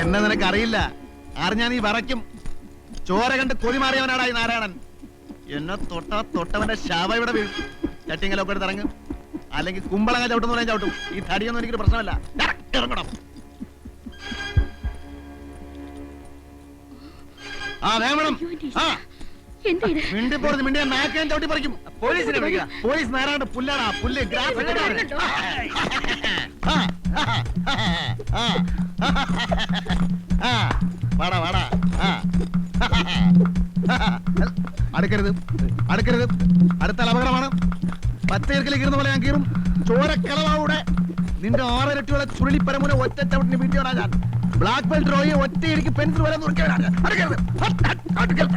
എന്നെ നിനക്ക് അറിയില്ല അറിഞ്ഞാ നീ വറയ്ക്കും ചോര കണ്ട് കൊതി മാറിയവനാടാ ഈ നാരായണൻ. എന്നെ തൊട്ട തൊട്ടവന്റെ ശവ ഇവിടെ വീഴും. ചട്ടിങ്ങലൊക്കെ എടുത്ത് ഇറങ്ങും. അല്ലെങ്കിൽ കുമ്പളങ്ങ ചവിട്ടുന്ന പറയാൻ ചവിട്ടും. ഈ തടിയൊന്നും എനിക്കൊരു പ്രശ്നമല്ല. ഇറ- ഇറങ്ങണം. ആ വേണം ആ. എന്താ ഇത്? മിണ്ടി പോறது മിണ്ടിയ. നാക്കാൻ ചവിട്ടി പറിക്കും. പോലീസിനെ വിളിക്കുക പോലീസ് നാരായണ പുല്ലാടാ. പുല്ല് വരുന്നുണ്ടോ? വാടാ വാടാ. അടുക്കരുത് അടുക്കരുത് അടുത്ത അപകടമാണ് പച്ചയിറക്കിലേക്ക് ഇരുന്ന പോലെ ഞാൻ കീറും ചോരക്കളവാവിടെ നിന്റെ ആറിരട്ടിയുള്ള ചുരുളിപ്പരമുന ഒറ്റ ചവിട്ടിന് വീട്ടിയോടാ ഞാൻ ബ്ലാക്ക് ബെൽറ്റ് റോയി ഒറ്റ ഇടിക്ക് പെൻസിൽ വരെ നുറുക്കിയവനാണ് ഞാൻ. അടുക്കരുത്. അടുക്കരുത്.